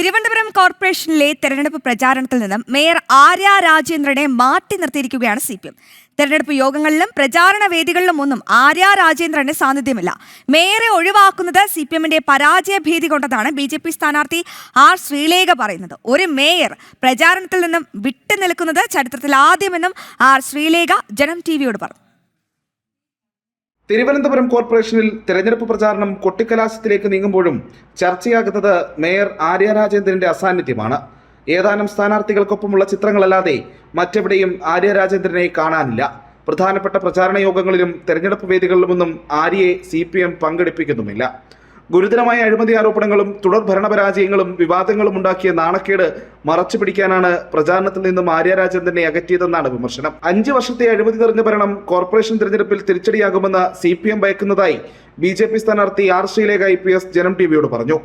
തിരുവനന്തപുരം കോർപ്പറേഷനിലെ തെരഞ്ഞെടുപ്പ് പ്രചാരണത്തിൽ നിന്നും മേയർ ആര്യ രാജേന്ദ്രനെ മാറ്റി നിർത്തിയിരിക്കുകയാണ് സി പി എം. തെരഞ്ഞെടുപ്പ് യോഗങ്ങളിലും പ്രചാരണ വേദികളിലും ഒന്നും ആര്യ രാജേന്ദ്രന് സാന്നിധ്യമില്ല. മേയറെ ഒഴിവാക്കുന്നത് സി പി എമ്മിന്റെ പരാജയ ഭീതി കൊണ്ടതാണ് ബി ജെ പി സ്ഥാനാർത്ഥി ആർ ശ്രീലേഖ പറയുന്നത്. ഒരു മേയർ പ്രചാരണത്തിൽ നിന്നും വിട്ടുനിൽക്കുന്നത് ചരിത്രത്തിൽ ആദ്യമെന്നും ആർ ശ്രീലേഖ ജനം ടി വിയോട് പറഞ്ഞു. തിരുവനന്തപുരം കോർപ്പറേഷനിൽ തെരഞ്ഞെടുപ്പ് പ്രചാരണം കൊട്ടിക്കലാശത്തിലേക്ക് നീങ്ങുമ്പോഴും ചർച്ചയാകുന്നത് മേയർ ആര്യ രാജേന്ദ്രന്റെ അസാന്നിധ്യമാണ്. ഏതാനും സ്ഥാനാർത്ഥികൾക്കൊപ്പമുള്ള ചിത്രങ്ങളല്ലാതെ മറ്റെവിടെയും ആര്യ രാജേന്ദ്രനെ കാണാനില്ല. പ്രധാനപ്പെട്ട പ്രചാരണ യോഗങ്ങളിലും തെരഞ്ഞെടുപ്പ് വേദികളിലുമൊന്നും ആര്യയെ സി പി എം പങ്കെടുപ്പിക്കുന്നുമില്ല. ഗുരുതരമായ അഴിമതി ആരോപണങ്ങളും തുടർ ഭരണപരാജയങ്ങളും വിവാദങ്ങളും ഉണ്ടാക്കിയ നാണക്കേട് മറച്ചു പിടിക്കാനാണ് പ്രചാരണത്തിൽ നിന്നും ആര്യ രാജേന്ദ്രനെ അകറ്റിയതെന്നാണ് വിമർശനം. അഞ്ച് വർഷത്തെ അഴിമതി നിറഞ്ഞ ഭരണം കോർപ്പറേഷൻ തിരഞ്ഞെടുപ്പിൽ തിരിച്ചടിയാകുമെന്ന് സി പി എം ഭയക്കുന്നതായി ബി ജെ പി സ്ഥാനാർത്ഥി R Sreelekha I P S ജനം ടിവിയോട് പറഞ്ഞു.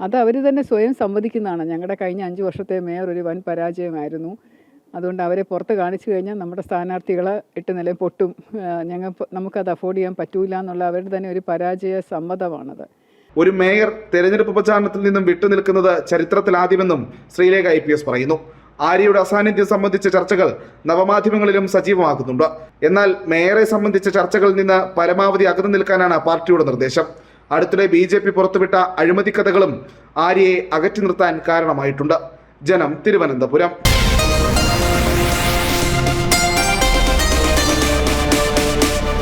അത് അവർ തന്നെ സ്വയം സമ്മതിക്കുന്നതാണ്. ഞങ്ങളുടെ കഴിഞ്ഞ അഞ്ച് വർഷത്തെ മേയർ ഒരു വൻ പരാജയമായിരുന്നു. അതുകൊണ്ട് അവരെ പുറത്ത് കാണിച്ചു കഴിഞ്ഞാൽ നമ്മുടെ സ്ഥാനാർത്ഥികളെ എട്ട് നിലയിൽ പൊട്ടും. ഞങ്ങൾ നമുക്കത് അഫോർഡ് ചെയ്യാൻ പറ്റൂല എന്നുള്ള അവരുടെ തന്നെ ഒരു പരാജയ സമ്മതമാണത്. ഒരു മേയർ തെരഞ്ഞെടുപ്പ് പ്രചാരണത്തിൽ നിന്നും വിട്ടുനിൽക്കുന്നത് ചരിത്രത്തിലാദ്യമെന്നും ശ്രീലേഖ ഐ പി എസ് പറയുന്നു. ആര്യയുടെ അസാന്നിധ്യം സംബന്ധിച്ച ചർച്ചകൾ നവമാധ്യമങ്ങളിലും സജീവമാകുന്നുണ്ട് എന്നാൽ മേയറെ സംബന്ധിച്ച ചർച്ചകളിൽ നിന്ന് പരമാവധി അകന്നു നിൽക്കാനാണ് പാർട്ടിയുടെ നിർദ്ദേശം. അടുത്തിടെ ബി ജെ പി പുറത്തുവിട്ട അഴിമതി കഥകളും ആര്യയെ അകറ്റി നിർത്താൻ കാരണമായിട്ടുണ്ട്. ജനം തിരുവനന്തപുരം.